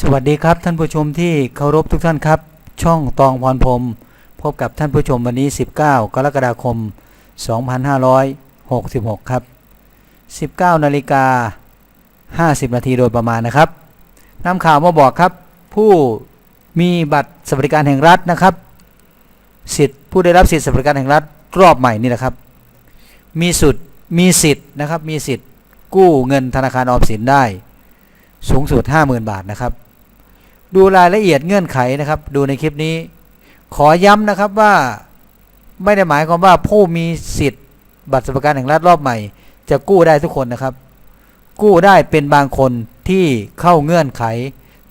สวัสดีครับท่านผู้ชมที่เคารพทุกท่านครับ ช่องตองพรพรมพบกับท่านผู้ชมวันนี้ 19 กรกฎาคม 2566 ครับ 19นาฬิกา50 นาทีโดยประมาณนะครับนำข่าวมาบอกครับ ผู้มีบัตรสวัสดิการแห่งรัฐนะครับ สิทธิ์ผู้ได้รับสิทธิสวัสดิการแห่งรัฐรอบใหม่นี่แหละครับ มีสุดมีสิทธิ์นะครับมีสิทธิ์กู้เงินธนาคารออมสินได้ สูงสุด 50,000 บาทนะครับ ดูรายละเอียดเงื่อนไขนะครับ ดูในคลิปนี้ ขอย้ำนะครับว่าไม่ได้หมายความว่าผู้มีสิทธิ์บัตรสวัสดิการแห่งรัฐรอบใหม่ จะกู้ได้ทุกคนนะครับ กู้ได้เป็นบางคนที่เข้าเงื่อนไข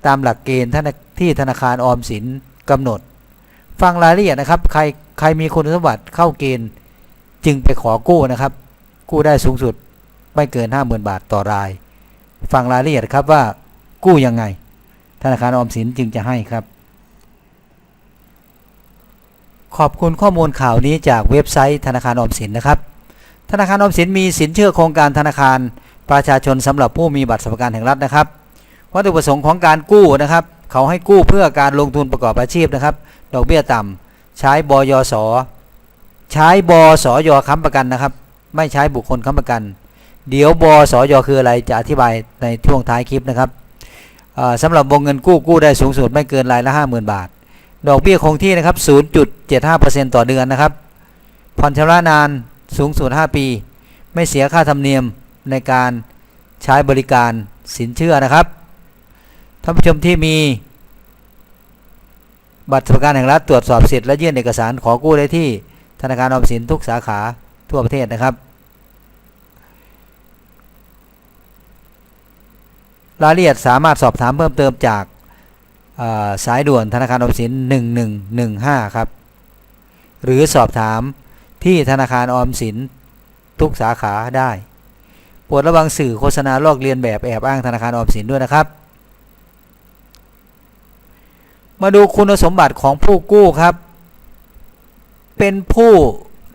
ตามหลักเกณฑ์ที่ธนาคารออมสินกำหนด ฟังรายละเอียดนะครับ ใครใครมีคุณสมบัติเข้าเกณฑ์จึงไปขอกู้นะครับ กู้ได้สูงสุดไม่เกิน 50,000 บาทต่อราย ฟังรายละเอียดครับว่ากู้ยังไง ธนาคารออมสินจึงจะให้ครับ ขอบคุณข้อมูลข่าวนี้จากเว็บไซต์ธนาคารออมสินนะครับ ธนาคารออมสินมีสินเชื่อโครงการธนาคารประชาชนสำหรับผู้มีบัตรสวัสดิการแห่งรัฐนะครับวัตถุประสงค์ของการกู้นะครับ เขาให้กู้เพื่อการลงทุนประกอบอาชีพนะครับ ดอกเบี้ยต่ำใช้บยสใช้บสยค้ำประกันนะครับ ไม่ใช้บุคคลค้ำประกัน เดี๋ยวบสยคืออะไรจะอธิบายในช่วงท้ายคลิปนะครับ สำหรับวงเงินกู้กู้ได้สูงสุดไม่เกินรายละ 50,000 บาท ดอกเบี้ยคงที่นะครับ 0.75%ต่อเดือนนะครับ ผ่อนชำระนานสูงสุด 5 ปี ไม่เสียค่าธรรมเนียมในการใช้บริการสินเชื่อนะครับท่านผู้ชมที่มีบัตรสวัสดิการแห่งรัฐตรวจสอบสิทธิ์และยื่นเอกสารขอกู้ได้ที่ธนาคารออมสินทุกสาขาทั่วประเทศนะครับ รายละเอียดสามารถสอบถามเพิ่มเติมจากาสายด่วนธนาคารออมสิน 1115 ครับ หรือสอบถามที่ธนาคารออมสินทุกสาขาได้โปรดระวังสื่อโฆษณาลอกเลียนแบบแอบอ้างธนาคารออมสินด้วยนะครับ มาดูคุณสมบัติของผู้กู้ครับ เป็นผู้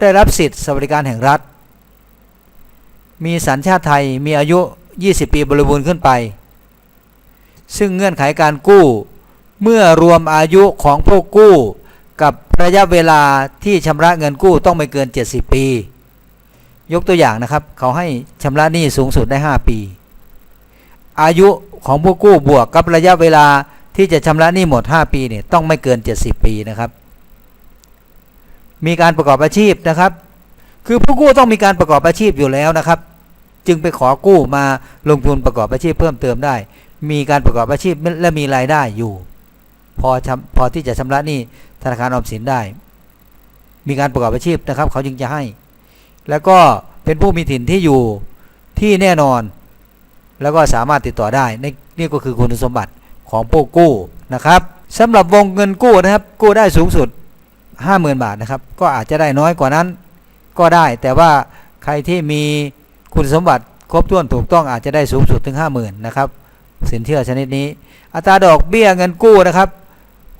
ได้รับสิทธิสวัสดิการแห่งรัฐ มีสัญชาติไทยมีอายุ 20 ปีบริบูรณ์ขึ้นไป ซึ่งเงื่อนไขการกู้ เมื่อรวมอายุของผู้กู้ กับระยะเวลาที่ชำระเงินกู้ต้องไม่เกิน 70 ปี ยกตัวอย่างนะครับ เขาให้ชำระหนี้สูงสุดได้ 5 ปี อายุของผู้กู้บวกกับระยะเวลาที่จะชำระหนี้หมด 5 ปีเนี่ยต้องไม่เกิน 70 ปีนะครับ มีการประกอบอาชีพนะครับ คือผู้กู้ต้องมีการประกอบอาชีพอยู่แล้วนะครับ จึงไปขอกู้มาลงทุนประกอบอาชีพเพิ่มเติมได้ มีการประกอบอาชีพและมีรายได้อยู่ พอพอที่จะชำระหนี้ธนาคารออมสินได้ มีการประกอบอาชีพนะครับ เขาจึงจะให้ แล้วก็เป็นผู้มีถิ่นที่อยู่ที่แน่นอน แล้วก็สามารถติดต่อได้นี่นี่ก็คือคุณสมบัติของผู้กู้นะครับสำหรับวงเงินกู้นะครับ กู้ได้สูงสุด 50,000 บาทนะครับ ก็อาจจะได้น้อยกว่านั้น ก็ได้ แต่ว่าใครที่มีคุณสมบัติครบถ้วนถูกต้องอาจจะได้สูงสุดถึง 50,000นะครับ สินเชื่อชนิดนี้ อัตราดอกเบี้ยเงินกู้นะครับ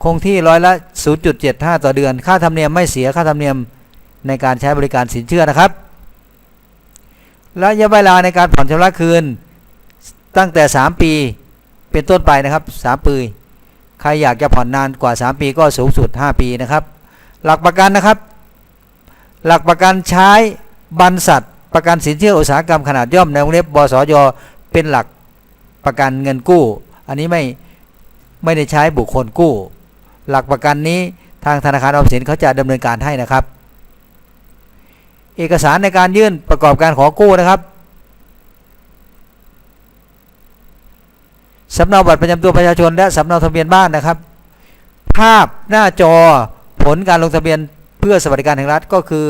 คงที่ร้อยละ 0.75 ต่อเดือน ค่าธรรมเนียมไม่เสียค่าธรรมเนียมในการใช้บริการสินเชื่อนะครับระยะเวลาในการผ่อนชำระคืนตั้งแต่ 3 ปีเป็นต้นไปนะครับ 3 ปี ใครอยากจะผ่อนนานกว่า 3 ปีก็สูงสุด 5 ปีนะครับ หลักประกันนะครับ หลักประกันใช้บรรษัทประกันสินเชื่ออุตสาหกรรมขนาดย่อมในวงเล็บบสยเป็นหลัก ประกันเงินกู้ อันนี้ไม่ไม่ได้ใช้บุคคลกู้ หลักประกันนี้ทางธนาคารออมสินเขาจะดำเนินการให้นะครับ เอกสารในการยื่นประกอบการขอกู้นะครับสำเนาบัตรประจำตัวประชาชน และสำเนาทะเบียนบ้านนะครับ ภาพหน้าจอผลการลงทะเบียนเพื่อสวัสดิการแห่งรัฐก็คือ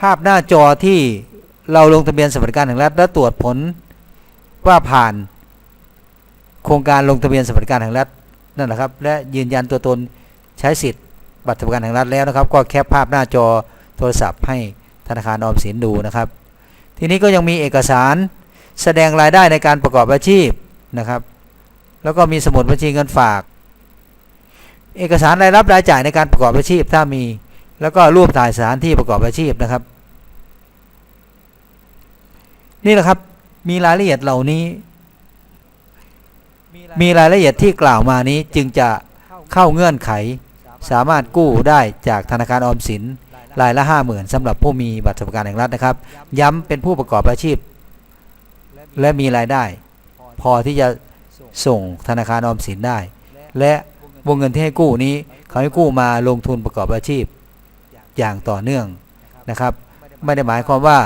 ภาพหน้าจอที่เราลงทะเบียนสวัสดิการแห่งรัฐ และตรวจผลว่าผ่าน โครงการลงทะเบียนสวัสดิการแห่งรัฐนั่นแหละครับ และยืนยันตัวตนใช้สิทธิ์บัตรสวัสดิการแห่งรัฐแล้วนะครับ ก็แคปภาพหน้าจอโทรศัพท์ให้ธนาคารออมสินดูนะครับ ทีนี้ก็ยังมีเอกสารแสดงรายได้ในการประกอบอาชีพนะครับ แล้วก็มีสมุดบัญชีเงินฝาก เอกสารรายรับรายจ่ายในการประกอบอาชีพถ้ามี แล้วก็รูปถ่ายสถานที่ประกอบอาชีพนะครับ นี่แหละครับมีรายละเอียดเหล่านี้ มีรายละเอียดที่กล่าวมานี้จึงจะเข้าเงื่อนไข สามารถกู้ได้จากธนาคารออมสินรายละ50,000สำหรับผู้มีบัตรสวัสดิการแห่งรัฐนะครับ ย้ำเป็นผู้ประกอบอาชีพ และมีรายได้ พอที่จะส่งธนาคารออมสินได้ และวงเงินที่ให้กู้นี้เขาให้กู้มาลงทุนประกอบอาชีพอย่างต่อเนื่องนะครับ ไม่ได้หมายความว่า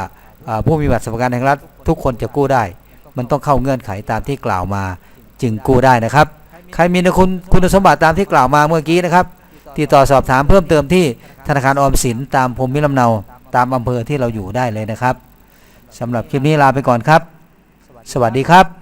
อ่าผู้มีบัตรสวัสดิการแห่งรัฐทุกคนจะกู้ได้ มันต้องเข้าเงื่อนไขตามที่กล่าวมา จึงกู้ได้นะครับ ใครมีคุณคุณสมบัติตามที่กล่าวมาเมื่อกี้นะครับ ติดต่อสอบถามเพิ่มเติมที่ธนาคารออมสินตามภูมิลำเนาตามอำเภอที่เราอยู่ได้เลยนะครับสำหรับคลิปนี้ลาไปก่อนครับ สวัสดีครับ